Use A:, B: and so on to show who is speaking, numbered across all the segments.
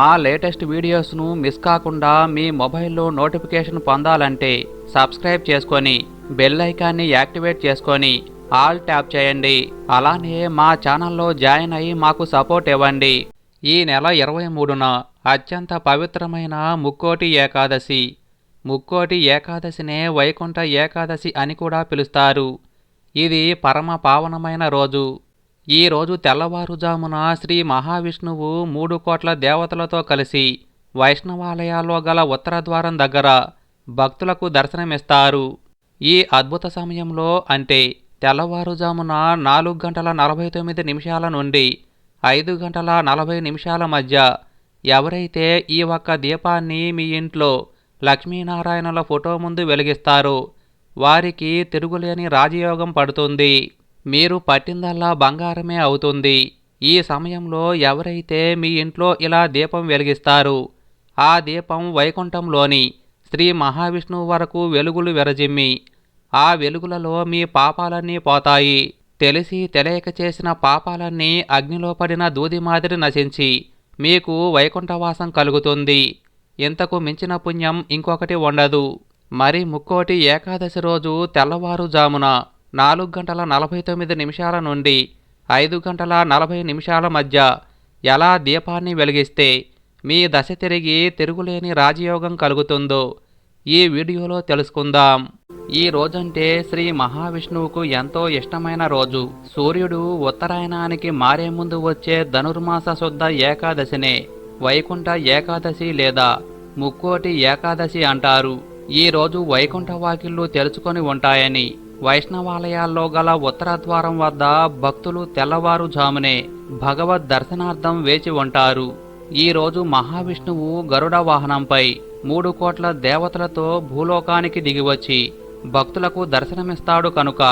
A: మా latest వీడియోస్ను miss కాకుండా మీ మొబైల్లో నోటిఫికేషన్ పొందాలంటే సబ్స్క్రైబ్ చేసుకొని బెల్ ఐకాన్ని యాక్టివేట్ చేసుకొని ఆల్ ట్యాప్ చేయండి. అలానే మా ఛానల్లో జాయిన్ అయ్యి మాకు సపోర్ట్ ఇవ్వండి. ఈ నెల ఇరవై మూడున అత్యంత పవిత్రమైన ముక్కోటి ఏకాదశి. ముక్కోటి ఏకాదశినే వైకుంఠ ఏకాదశి అని కూడా పిలుస్తారు. ఇది పరమ పావనమైన రోజు. ఈరోజు తెల్లవారుజామున శ్రీ మహావిష్ణువు మూడు కోట్ల దేవతలతో కలిసి వైష్ణవాలయాల్లో గల ఉత్తర ద్వారం దగ్గర భక్తులకు దర్శనమిస్తారు. ఈ అద్భుత సమయంలో అంటే తెల్లవారుజామున నాలుగు గంటల నలభై తొమ్మిది నిమిషాల నుండి ఐదు గంటల నలభై నిమిషాల మధ్య ఎవరైతే ఈ ఒక్క దీపాన్ని మీ ఇంట్లో లక్ష్మీనారాయణుల ఫోటో ముందు వెలిగిస్తారో వారికి తిరుగులేని రాజయోగం పడుతుంది. మీరు పట్టిందల్లా బంగారమే అవుతుంది. ఈ సమయంలో ఎవరైతే మీ ఇంట్లో ఇలా దీపం వెలిగిస్తారు ఆ దీపం వైకుంఠంలోని శ్రీ మహావిష్ణువు వరకు వెలుగులు విరజిమ్మి ఆ వెలుగులలో మీ పాపాలన్నీ పోతాయి. తెలిసి తెలియక చేసిన పాపాలన్నీ అగ్నిలో పడిన దూది మాదిరి నశించి మీకు వైకుంఠవాసం కలుగుతుంది. ఇంతకు మించిన పుణ్యం ఇంకొకటి ఉండదు. మరి ముక్కోటి ఏకాదశి రోజు తెల్లవారుజామున నాలుగు గంటల నలభై తొమ్మిది నిమిషాల నుండి ఐదు గంటల నలభై నిమిషాల మధ్య ఎలా దీపాన్ని వెలిగిస్తే మీ దశ తిరిగి తిరుగులేని రాజయోగం కలుగుతుందో ఈ వీడియోలో తెలుసుకుందాం. ఈ రోజంటే శ్రీ మహావిష్ణువుకు ఎంతో ఇష్టమైన రోజు. సూర్యుడు ఉత్తరాయణానికి మారే ముందు వచ్చే ధనుర్మాస శుద్ధ ఏకాదశినే వైకుంఠ ఏకాదశి లేదా ముక్కోటి ఏకాదశి అంటారు. ఈ రోజు వైకుంఠ వాకిళ్ళు తెరుచుకొని ఉంటాయని వైష్ణవాలయాల్లో గల ఉత్తరద్వారం వద్ద భక్తులు తెల్లవారుజామునే భగవద్ దర్శనార్థం వేచి ఉంటారు. ఈరోజు మహావిష్ణువు గరుడ వాహనంపై మూడు కోట్ల దేవతలతో భూలోకానికి దిగివచ్చి భక్తులకు దర్శనమిస్తాడు కనుక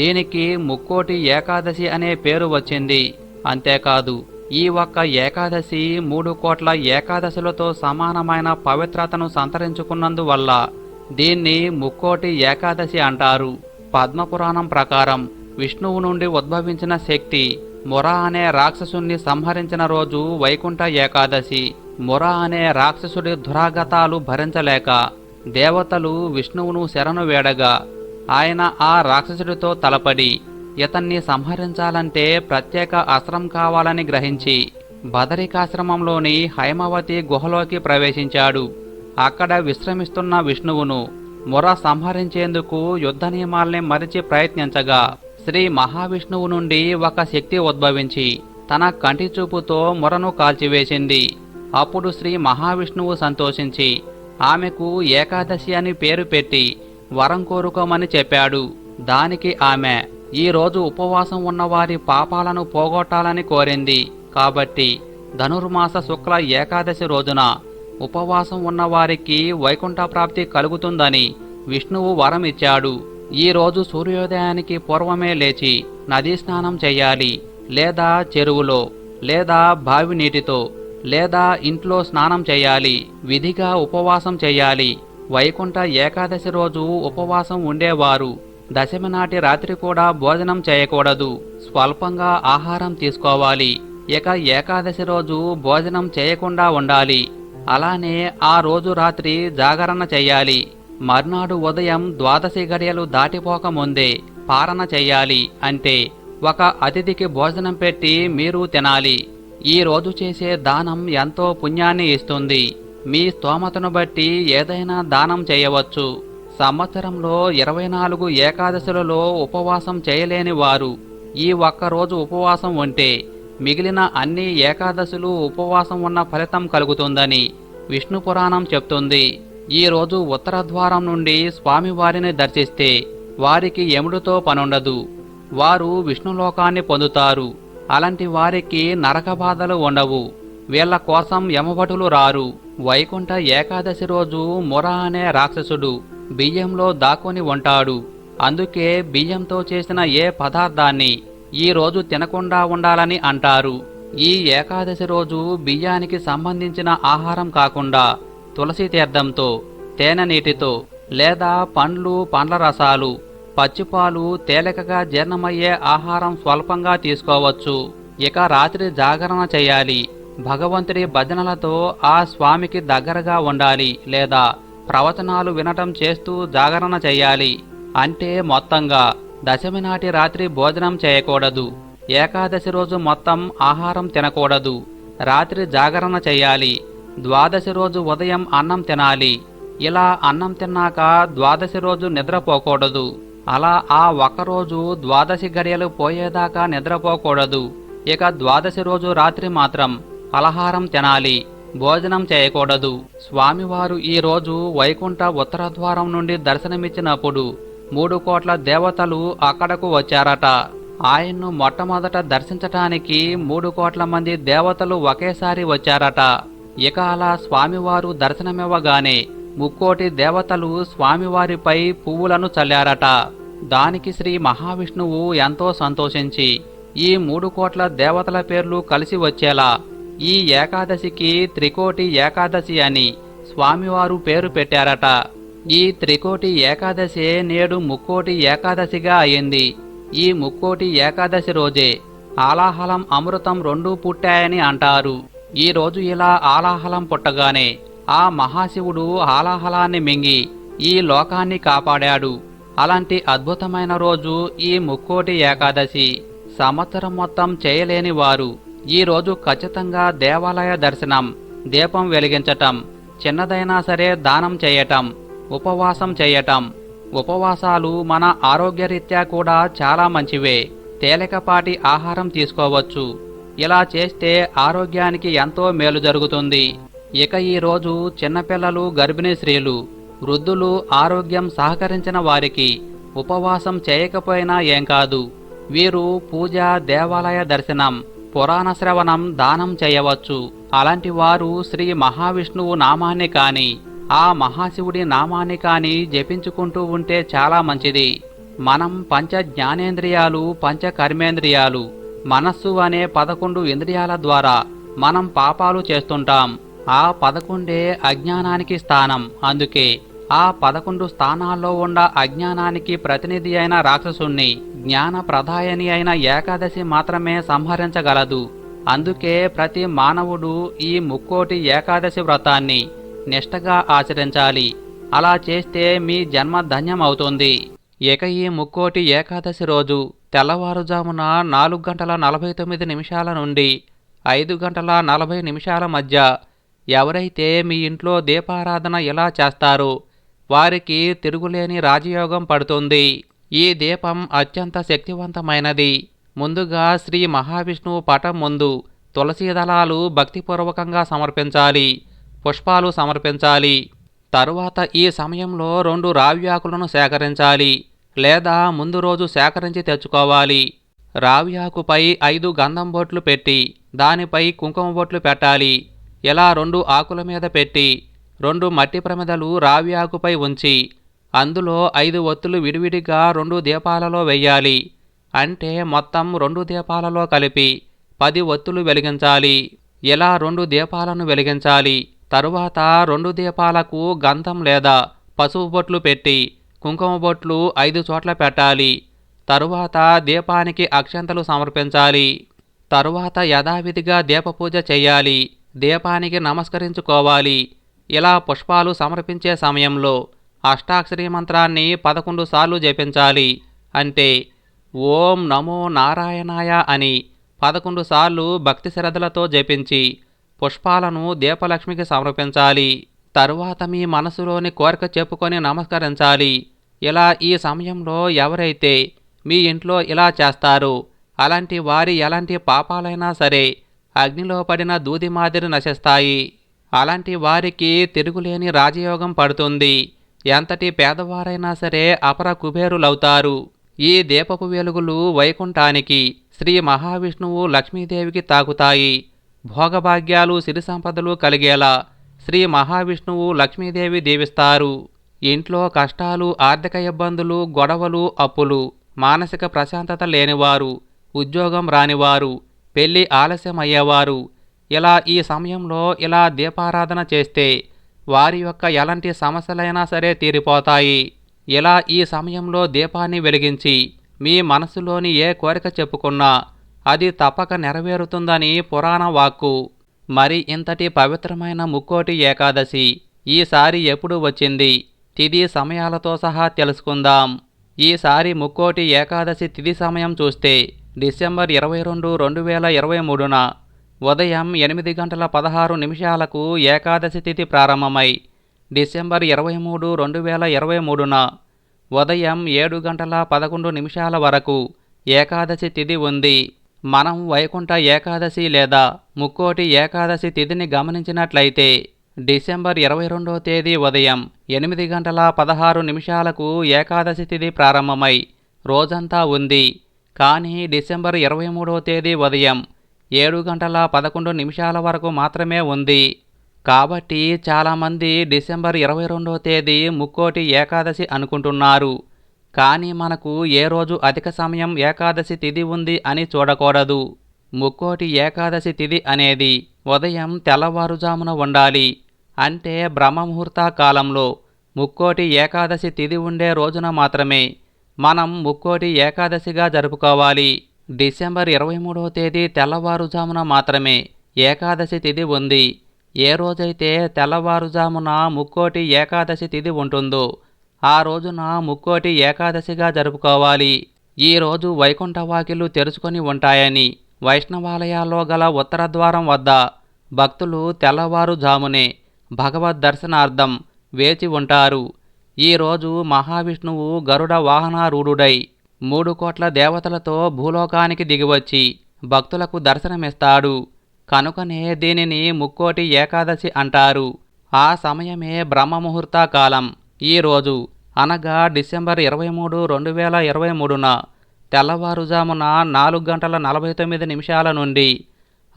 A: దీనికి ముక్కోటి ఏకాదశి అనే పేరు వచ్చింది. అంతేకాదు ఈ ఒక్క ఏకాదశి మూడు కోట్ల ఏకాదశులతో సమానమైన పవిత్రతను సంతరించుకున్నందువల్ల దీన్ని ముక్కోటి ఏకాదశి అంటారు. పద్మపురాణం ప్రకారం విష్ణువు నుండి ఉద్భవించిన శక్తి మొర అనే రాక్షసుణ్ణి సంహరించిన రోజు వైకుంఠ ఏకాదశి. మొర అనే రాక్షసుడి దురాగతాలు భరించలేక దేవతలు విష్ణువును శరణు వేడగా ఆయన ఆ రాక్షసుడితో తలపడి ఇతన్ని సంహరించాలంటే ప్రత్యేక అస్త్రం కావాలని గ్రహించి బదరికాశ్రమంలోని హైమవతి గుహలోకి ప్రవేశించాడు. అక్కడ విశ్రమిస్తున్న విష్ణువును మొర సంహరించేందుకు యుద్ధ నియమాల్ని మరిచి ప్రయత్నించగా శ్రీ మహావిష్ణువు నుండి ఒక శక్తి ఉద్భవించి తన కంటి చూపుతో మొరను కాల్చివేసింది. అప్పుడు శ్రీ మహావిష్ణువు సంతోషించి ఆమెకు ఏకాదశి అని పేరు పెట్టి వరం కోరుకోమని చెప్పాడు. దానికి ఆమె ఈ రోజు ఉపవాసం ఉన్నవారి పాపాలను పోగొట్టాలని కోరింది. కాబట్టి ధనుర్మాస శుక్ల ఏకాదశి రోజున ఉపవాసం ఉన్నవారికి వైకుంఠ ప్రాప్తి కలుగుతుందని విష్ణువు వరం ఇచ్చాడు ఈరోజు సూర్యోదయానికి పూర్వమే లేచి నదీ స్నానం చేయాలి లేదా చెరువులో లేదా బావి నీటితో లేదా ఇంట్లో స్నానం చేయాలి విధిగా ఉపవాసం చేయాలి. వైకుంఠ ఏకాదశి రోజు ఉపవాసం ఉండేవారు. దశమి నాటి రాత్రి కూడా భోజనం చేయకూడదు స్వల్పంగా ఆహారం తీసుకోవాలి. ఇక ఏకాదశి రోజు భోజనం చేయకుండా ఉండాలి. అలానే ఆ రోజు రాత్రి జాగరణ చెయ్యాలి మర్నాడు ఉదయం ద్వాదశి గడియలు దాటిపోక ముందే పారణ చెయ్యాలి అంటే ఒక అతిథికి భోజనం పెట్టి మీరు తినాలి. ఈ రోజు చేసే దానం ఎంతో పుణ్యాన్ని ఇస్తుంది. మీ స్తోమతను బట్టి ఏదైనా దానం చేయవచ్చు. సంవత్సరంలో ఇరవై నాలుగు ఏకాదశులలో ఉపవాసం చేయలేని వారు ఈ ఒక్కరోజు ఉపవాసం ఉంటే మిగిలిన అన్ని ఏకాదశులు ఉపవాసం ఉన్న ఫలితం కలుగుతుందని విష్ణు పురాణం చెప్తుంది. ఈరోజు ఉత్తర ద్వారం నుండి స్వామివారిని దర్శిస్తే వారికి యముడితో పనుండదు. వారు విష్ణులోకాన్ని పొందుతారు. అలాంటి వారికి నరక బాధలు ఉండవు. వీళ్ళ కోసం యమభటులు రారు. వైకుంఠ ఏకాదశి రోజు మొర అనే రాక్షసుడు బియ్యంలో దాక్కుని ఉంటాడు. అందుకే బియ్యంతో చేసిన ఏ పదార్థాన్ని ఈ రోజు తినకుండా ఉండాలని అంటారు. ఈ ఏకాదశి రోజు బియ్యానికి సంబంధించిన ఆహారం కాకుండా తులసి తీర్థంతో తేనె నీటితో లేదా పండ్లు పండ్ల రసాలు పచ్చిపాలు తేలికగా జీర్ణమయ్యే ఆహారం స్వల్పంగా తీసుకోవచ్చు. ఇక రాత్రి జాగరణ చేయాలి. భగవంతుడి భజనలతో ఆ స్వామికి దగ్గరగా ఉండాలి లేదా ప్రవచనాలు వినటం చేస్తూ జాగరణ చేయాలి. అంటే మొత్తంగా దశమి నాటి రాత్రి భోజనం చేయకూడదు. ఏకాదశి రోజు మొత్తం ఆహారం తినకూడదు. రాత్రి జాగరణ చేయాలి. ద్వాదశి రోజు ఉదయం అన్నం తినాలి. ఇలా అన్నం తిన్నాక ద్వాదశి రోజు నిద్రపోకూడదు. అలా ఆ ఒకరోజు ద్వాదశి గడియలు పోయేదాకా నిద్రపోకూడదు. ఇక ద్వాదశి రోజు రాత్రి మాత్రం పలహారం తినాలి. భోజనం చేయకూడదు. స్వామివారు ఈరోజు వైకుంఠ ఉత్తర ద్వారం నుండి దర్శనమిచ్చినప్పుడు మూడు కోట్ల దేవతలు అక్కడకు వచ్చారట. ఆయన్ను మొట్టమొదట దర్శించటానికి మూడు కోట్ల మంది దేవతలు ఒకేసారి వచ్చారట. ఇక అలా స్వామివారు దర్శనమివ్వగానే ముక్కోటి దేవతలు స్వామివారిపై పువ్వులను చల్లారట. దానికి శ్రీ మహావిష్ణువు ఎంతో సంతోషించి ఈ మూడు కోట్ల దేవతల పేర్లు కలిసి వచ్చేలా ఈ ఏకాదశికి త్రికోటి ఏకాదశి అని స్వామివారు పేరు పెట్టారట. ఈ త్రికోటి ఏకాదశి నేడు ముక్కోటి ఏకాదశిగా అయింది. ఈ ముక్కోటి ఏకాదశి రోజే ఆలాహలం అమృతం రెండూ పుట్టాయని అంటారు. ఈ రోజు ఇలా ఆలాహలం పుట్టగానే ఆ మహాశివుడు ఆలాహలాన్ని మింగి ఈ లోకాన్ని కాపాడాడు. అలాంటి అద్భుతమైన రోజు ఈ ముక్కోటి ఏకాదశి. సంవత్సరం మొత్తం చేయలేని వారు ఈరోజు ఖచ్చితంగా దేవాలయ దర్శనం దీపం వెలిగించటం చిన్నదైనా సరే దానం చేయటం ఉపవాసం చేయటం. ఉపవాసాలు మన ఆరోగ్యరీత్యా కూడా చాలా మంచివే. తేలికపాటి ఆహారం తీసుకోవచ్చు. ఇలా చేస్తే ఆరోగ్యానికి ఎంతో మేలు జరుగుతుంది. ఇక ఈ రోజు చిన్నపిల్లలు గర్భిణీ స్త్రీలు వృద్ధులు ఆరోగ్యం సహకరించిన వారికి ఉపవాసం చేయకపోయినా ఏం కాదు. వీరు పూజ దేవాలయ దర్శనం పురాణ శ్రవణం దానం చేయవచ్చు. అలాంటి వారు శ్రీ మహావిష్ణువు నామాన్ని కానీ ఆ మహాశివుడి నామాన్ని కాని జపించుకుంటూ ఉంటే చాలా మంచిది. మనం పంచ జ్ఞానేంద్రియాలు పంచ కర్మేంద్రియాలు మనస్సు అనే పదకొండు ఇంద్రియాల ద్వారా మనం పాపాలు చేస్తుంటాం. ఆ పదకొండే అజ్ఞానానికి స్థానం. అందుకే ఆ పదకొండు స్థానాల్లో ఉన్న అజ్ఞానానికి ప్రతినిధి అయిన రాక్షసుణ్ణి జ్ఞాన ప్రదాయని అయిన ఏకాదశి మాత్రమే సంహరించగలదు. అందుకే ప్రతి మానవుడు ఈ ముక్కోటి ఏకాదశి వ్రతాన్ని నిష్టగా ఆచరించాలి. అలా చేస్తే మీ జన్మ ధన్యమవుతుంది. ఇక ఈ ముక్కోటి ఏకాదశి రోజు తెల్లవారుజామున నాలుగు గంటల నలభై తొమ్మిది నిమిషాల నుండి ఐదు గంటల నలభై నిమిషాల మధ్య ఎవరైతే మీ ఇంట్లో దీపారాధన ఎలా చేస్తారో వారికి తిరుగులేని రాజయోగం పడుతుంది. ఈ దీపం అత్యంత శక్తివంతమైనది. ముందుగా శ్రీ మహావిష్ణువు పటం ముందు తులసీ దళాలు భక్తిపూర్వకంగా సమర్పించాలి. పుష్పాలు సమర్పించాలి. తరువాత ఈ సమయంలో రెండు రావ్యాకులను సేకరించాలి. లేదా ముందు రోజు సేకరించి తెచ్చుకోవాలి. రావ్యాకుపై ఐదు గంధం బొట్లు పెట్టి దానిపై కుంకుమ బొట్లు పెట్టాలి. ఇలా రెండు ఆకుల మీద పెట్టి రెండు మట్టి ప్రమిదలు రావి ఆకుపై ఉంచి అందులో ఐదు ఒత్తులు విడివిడిగా రెండు దీపాలలో వెయ్యాలి. అంటే మొత్తం రెండు దీపాలలో కలిపి పది ఒత్తులు వెలిగించాలి. ఇలా రెండు దీపాలను వెలిగించాలి. తరువాత రెండు దీపాలకు గంధం లేదా పసుపు బొట్లు పెట్టి కుంకుమ బొట్లు ఐదు చోట్ల పెట్టాలి. తరువాత దీపానికి అక్షంతలు సమర్పించాలి. తరువాత యథావిధిగా దీపపూజ చేయాలి. దీపానికి నమస్కరించుకోవాలి. ఇలా పుష్పాలు సమర్పించే సమయంలో అష్టాక్షరి మంత్రాన్ని పదకొండు సార్లు జపించాలి. అంటే ఓం నమో నారాయణాయ అని పదకొండు సార్లు భక్తి శ్రద్ధలతో జపించి పుష్పాలను దీపలక్ష్మికి సమర్పించాలి. తరువాత మీ మనసులోని కోరిక చెప్పుకొని నమస్కరించాలి. ఇలా ఈ సమయంలో ఎవరైతే మీ ఇంట్లో ఇలా చేస్తారు అలాంటి వారి ఎలాంటి పాపాలైనా సరే అగ్నిలో పడిన దూది మాదిరి నశిస్తాయి. అలాంటి వారికి తిరుగులేని రాజయోగం పడుతుంది. ఎంతటి పేదవారైనా సరే అపర కుబేరులవుతారు. ఈ దీపపు వెలుగులు వైకుంఠానికి శ్రీ మహావిష్ణువు లక్ష్మీదేవికి తాకుతాయి. భోగభాగ్యాలు సిరి సంపదలు కలిగేలా శ్రీ మహావిష్ణువు లక్ష్మీదేవి దీవిస్తారు. ఇంట్లో కష్టాలు ఆర్థిక ఇబ్బందులు గొడవలు అప్పులు మానసిక ప్రశాంతత లేనివారు ఉద్యోగం రానివారు పెళ్ళి ఆలస్యం అయ్యేవారు ఇలా ఈ సమయంలో ఇలా దీపారాధన చేస్తే వారి యొక్క ఎలాంటి సమస్యలైనా సరే తీరిపోతాయి. ఇలా ఈ సమయంలో దీపాన్ని వెలిగించి మీ మనసులోని ఏ కోరిక చెప్పుకున్నా అది తప్పక నెరవేరుతుందని పురాణ వాక్కు. మరి ఇంతటి పవిత్రమైన ముక్కోటి ఏకాదశి ఈసారి ఎప్పుడు వచ్చింది? తిథి సమయాలతో సహా తెలుసుకుందాం. ఈసారి ముక్కోటి ఏకాదశి తిథి సమయం చూస్తే డిసెంబర్ ఇరవై రెండు రెండు వేల ఇరవై మూడున ఉదయం ఎనిమిది గంటల పదహారు నిమిషాలకు ఏకాదశి తిథి ప్రారంభమై డిసెంబర్ ఇరవై మూడు రెండు వేల ఇరవై మూడున ఉదయం ఏడు గంటల పదకొండు నిమిషాల వరకు ఏకాదశి తిథి ఉంది. మనం వైకుంఠ ఏకాదశి లేదా ముక్కోటి ఏకాదశి తిథిని గమనించినట్లయితే డిసెంబర్ ఇరవై రెండో తేదీ ఉదయం ఎనిమిది గంటల పదహారు నిమిషాలకు ఏకాదశి తిథి ప్రారంభమై రోజంతా ఉంది. కానీ డిసెంబర్ ఇరవై మూడో తేదీ ఉదయం ఏడు గంటల పదకొండు నిమిషాల వరకు మాత్రమే ఉంది. కాబట్టి చాలామంది డిసెంబర్ ఇరవై రెండో తేదీ ముక్కోటి ఏకాదశి అనుకుంటున్నారు. కానీ మనకు ఏ రోజు అధిక సమయం ఏకాదశి తిథి ఉంది అని చూడకూడదు. ముక్కోటి ఏకాదశి తిథి అనేది ఉదయం తెల్లవారుజామున ఉండాలి. అంటే బ్రహ్మముహూర్త కాలంలో ముక్కోటి ఏకాదశి తిథి ఉండే రోజున మాత్రమే మనం ముక్కోటి ఏకాదశిగా జరుపుకోవాలి. డిసెంబర్ ఇరవై మూడవ తేదీ తెల్లవారుజామున మాత్రమే ఏకాదశి తిథి ఉంది. ఏ రోజైతే తెల్లవారుజామున ముక్కోటి ఏకాదశి తిథి ఉంటుందో ఆ రోజున ముక్కోటి ఏకాదశిగా జరుపుకోవాలి. ఈ రోజు వైకుంఠ తెరుచుకొని ఉంటాయని వైష్ణవాలయాల్లో గల ఉత్తర ద్వారం వద్ద భక్తులు తెల్లవారుజామునే భగవద్ దర్శనార్థం వేచి ఉంటారు. ఈరోజు మహావిష్ణువు గరుడ వాహనారూఢుడై మూడు కోట్ల దేవతలతో భూలోకానికి దిగివచ్చి భక్తులకు దర్శనమిస్తాడు. కనుకనే దీనిని ముక్కోటి ఏకాదశి అంటారు. ఆ సమయమే బ్రహ్మముహూర్త కాలం. ఈ రోజు అనగా డిసెంబర్ ఇరవై మూడు రెండు వేల ఇరవై మూడున తెల్లవారుజామున నాలుగు గంటల నలభై తొమ్మిది నిమిషాల నుండి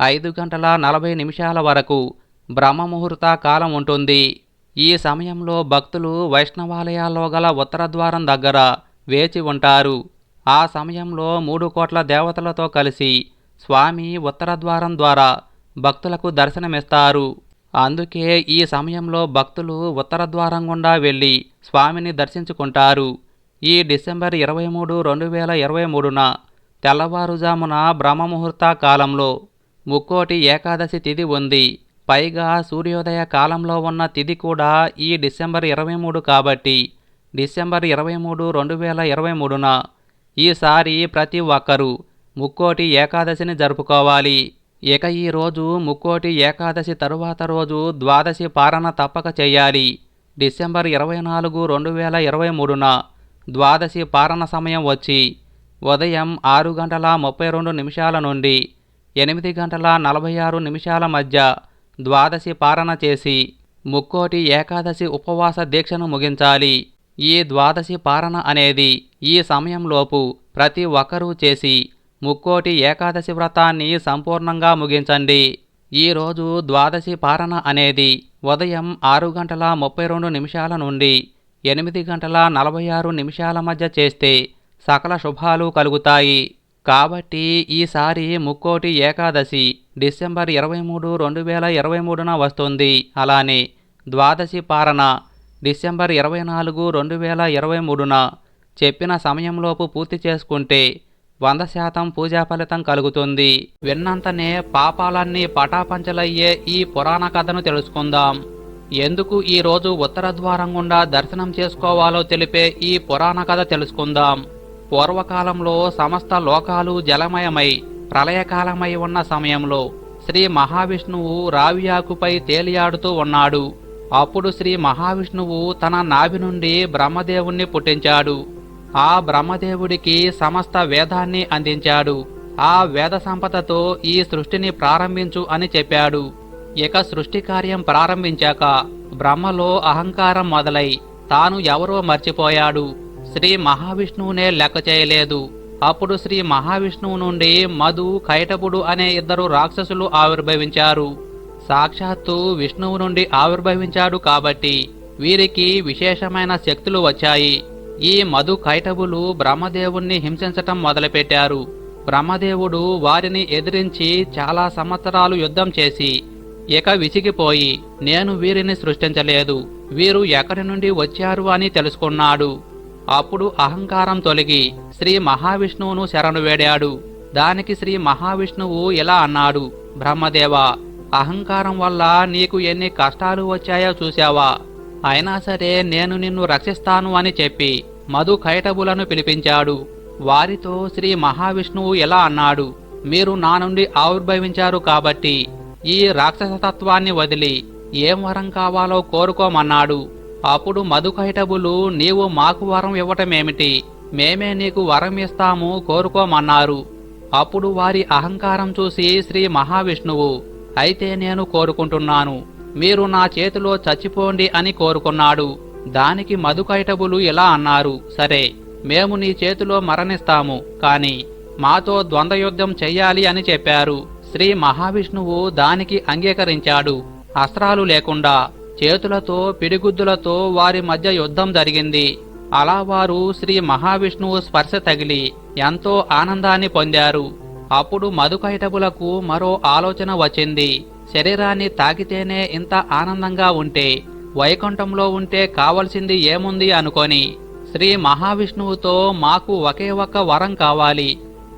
A: ఐదు గంటల నలభై నిమిషాల వరకు బ్రహ్మముహూర్త కాలం ఉంటుంది. ఈ సమయంలో భక్తులు వైష్ణవాలయాల్లో గల ఉత్తర ద్వారం దగ్గర వేచి ఉంటారు. ఆ సమయంలో మూడు కోట్ల దేవతలతో కలిసి స్వామి ఉత్తర ద్వారం ద్వారా భక్తులకు దర్శనమిస్తారు. అందుకే ఈ సమయంలో భక్తులు ఉత్తర ద్వారం గుండా వెళ్ళి స్వామిని దర్శించుకుంటారు. ఈ డిసెంబర్ ఇరవై మూడు రెండు వేల ఇరవై మూడున తెల్లవారుజామున బ్రహ్మముహూర్త కాలంలో ముక్కోటి ఏకాదశి తిథి ఉంది. పైగా సూర్యోదయ కాలంలో ఉన్న తిథి కూడా ఈ డిసెంబర్ ఇరవై మూడు కాబట్టి డిసెంబర్ ఇరవై మూడు రెండు వేల ఇరవై మూడున ఈసారి ప్రతి ఒక్కరూ ముక్కోటి ఏకాదశిని జరుపుకోవాలి. ఇక ఈ రోజు ముక్కోటి ఏకాదశి తరువాత రోజు ద్వాదశి పారణ తప్పక చేయాలి. డిసెంబర్ ఇరవై నాలుగు రెండు వేల ఇరవై మూడున ద్వాదశి పారణ సమయం వచ్చి ఉదయం ఆరు గంటల ముప్పై రెండు నిమిషాల నుండి ఎనిమిది గంటల నలభై ఆరు నిమిషాల మధ్య ద్వాదశి పారణ చేసి ముక్కోటి ఏకాదశి ఉపవాస దీక్షను ముగించాలి. ఈ ద్వాదశి పారణ అనేది ఈ సమయంలోపు ప్రతి ఒక్కరూ చేసి ముక్కోటి ఏకాదశి వ్రతాన్ని సంపూర్ణంగా ముగించండి. ఈరోజు ద్వాదశి పారణ అనేది ఉదయం ఆరు గంటల ముప్పై రెండు నిమిషాల నుండి ఎనిమిది గంటల నలభై ఆరు నిమిషాల మధ్య చేస్తే సకల శుభాలు కలుగుతాయి. కాబట్టి ఈసారి ముక్కోటి ఏకాదశి డిసెంబర్ ఇరవై మూడు రెండు వేల ఇరవై మూడున వస్తుంది. అలానే ద్వాదశి పారణ డిసెంబర్ ఇరవై నాలుగు రెండు వేల ఇరవై మూడున చెప్పిన సమయంలోపు పూర్తి చేసుకుంటే వంద శాతం పూజా ఫలితం కలుగుతుంది. విన్నంతనే పాపాలన్నీ పటాపంచలయ్యే ఈ పురాణ కథను తెలుసుకుందాం. ఎందుకు ఈ రోజు ఉత్తర ద్వారం గుండా దర్శనం చేసుకోవాలో తెలిపే ఈ పురాణ కథ తెలుసుకుందాం. పూర్వకాలంలో సమస్త లోకాలు జలమయమై ప్రళయకాలమై ఉన్న సమయంలో శ్రీ మహావిష్ణువు రావియాకుపై తేలియాడుతూ ఉన్నాడు. అప్పుడు శ్రీ మహావిష్ణువు తన నాభి నుండి బ్రహ్మదేవుణ్ణి పుట్టించాడు. ఆ బ్రహ్మదేవుడికి సమస్త వేదాన్ని అందించాడు. ఆ వేద సంపదతో ఈ సృష్టిని ప్రారంభించు అని చెప్పాడు. ఇక సృష్టి కార్యం ప్రారంభించాక బ్రహ్మలో అహంకారం మొదలై తాను ఎవరో మర్చిపోయాడు. శ్రీ మహావిష్ణువునే లెక్క చేయలేదు. అప్పుడు శ్రీ మహావిష్ణువు నుండి మధు కైటపుడు అనే ఇద్దరు రాక్షసులు ఆవిర్భవించారు. సాక్షాత్తు విష్ణువు నుండి ఆవిర్భవించాడు కాబట్టి వీరికి విశేషమైన శక్తులు వచ్చాయి. ఈ మధు కైటవులు బ్రహ్మదేవుణ్ణి హింసించటం మొదలుపెట్టారు. బ్రహ్మదేవుడు వారిని ఎదిరించి చాలా సంవత్సరాలు యుద్ధం చేసి ఇక విసిగిపోయి నేను వీరిని సృష్టించలేదు. వీరు ఎక్కడి నుండి వచ్చారు అని తెలుసుకున్నాడు. అప్పుడు అహంకారం తొలగి శ్రీ మహావిష్ణువును శరణు వేడాడు. దానికి శ్రీ మహావిష్ణువు ఇలా అన్నాడు బ్రహ్మదేవ అహంకారం వల్ల నీకు ఎన్ని కష్టాలు వచ్చాయో చూశావా? అయినా సరే నేను నిన్ను రక్షిస్తాను అని చెప్పి మధు కైటబులను పిలిపించాడు. వారితో శ్రీ మహావిష్ణువు ఎలా అన్నాడు? మీరు నా నుండి ఆవిర్భవించారు కాబట్టి ఈ రాక్షసతత్వాన్ని వదిలి ఏం వరం కావాలో కోరుకోమన్నాడు. అప్పుడు మధుకైటబులు నీవు మాకు వరం ఇవ్వటమేమిటి? మేమే నీకు వరం ఇస్తాము కోరుకోమన్నారు. అప్పుడు వారి అహంకారం చూసి శ్రీ మహావిష్ణువు అయితే నేను కోరుకుంటున్నాను. మీరు నా చేతిలో చచ్చిపోండి అని కోరుకున్నాడు. దానికి మధుకైటబులు ఇలా అన్నారు సరే మేము నీ చేతిలో మరణిస్తాము కాని మాతో ద్వంద్వయుద్ధం చెయ్యాలి అని చెప్పారు. శ్రీ మహావిష్ణువు దానికి అంగీకరించాడు. అస్త్రాలు లేకుండా చేతులతో పిడిగుద్దులతో వారి మధ్య యుద్ధం జరిగింది. అలా వారు శ్రీ మహావిష్ణువు స్పర్శ తగిలి ఎంతో ఆనందాన్ని పొందారు. అప్పుడు మధుకైటబులకు మరో ఆలోచన వచ్చింది. శరీరాన్ని తాకితేనే ఇంత ఆనందంగా ఉంటే వైకుంఠంలో ఉంటే కావలసింది ఏముంది అనుకొని శ్రీ మహావిష్ణువుతో మాకు ఒకే ఒక్క వరం కావాలి.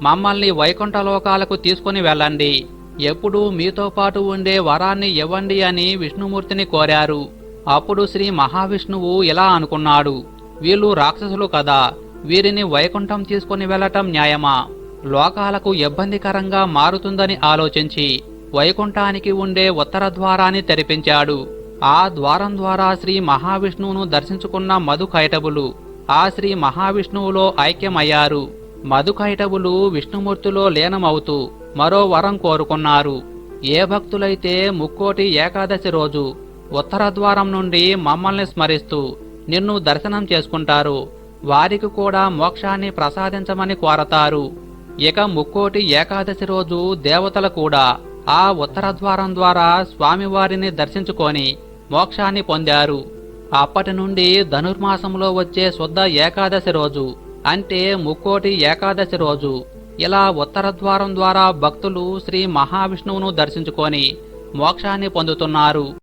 A: మమ్మల్ని వైకుంఠ లోకాలకు తీసుకుని వెళ్ళండి. ఎప్పుడూ మీతో పాటు ఉండే వరాన్ని ఇవ్వండి అని విష్ణుమూర్తిని కోరారు. అప్పుడు శ్రీ మహావిష్ణువు ఇలా అనుకున్నాడు. వీళ్ళు రాక్షసులు కదా వీరిని వైకుంఠం తీసుకుని వెళ్ళటం న్యాయమా? లోకాలకు ఇబ్బందికరంగా మారుతుందని ఆలోచించి వైకుంఠానికి ఉండే ఉత్తర ద్వారాన్ని తెరిపించాడు. ఆ ద్వారం ద్వారా శ్రీ మహావిష్ణువును దర్శించుకున్న మధుకైటవులు ఆ శ్రీ మహావిష్ణువులో ఐక్యమయ్యారు. మధుకైటవులు విష్ణుమూర్తిలో లీనమవుతూ మరో వరం కోరుకున్నారు. ఏ భక్తులైతే ముక్కోటి ఏకాదశి రోజు ఉత్తర ద్వారం నుండి మమ్మల్ని స్మరిస్తూ నిన్ను దర్శనం చేసుకుంటారు వారికి కూడా మోక్షాన్ని ప్రసాదించమని కోరతారు. ఇక ముక్కోటి ఏకాదశి రోజు దేవతలు కూడా ఆ ఉత్తర ద్వారం ద్వారా స్వామివారిని దర్శించుకొని మోక్షాన్ని పొందారు. అప్పటి నుండి ధనుర్మాసంలో వచ్చే శుద్ధ ఏకాదశి రోజు అంటే ముక్కోటి ఏకాదశి రోజు. ఇలా ఉత్తర ద్వారం ద్వారా భక్తులు శ్రీ మహావిష్ణువును దర్శించుకొని మోక్షాన్ని పొందుతున్నారు.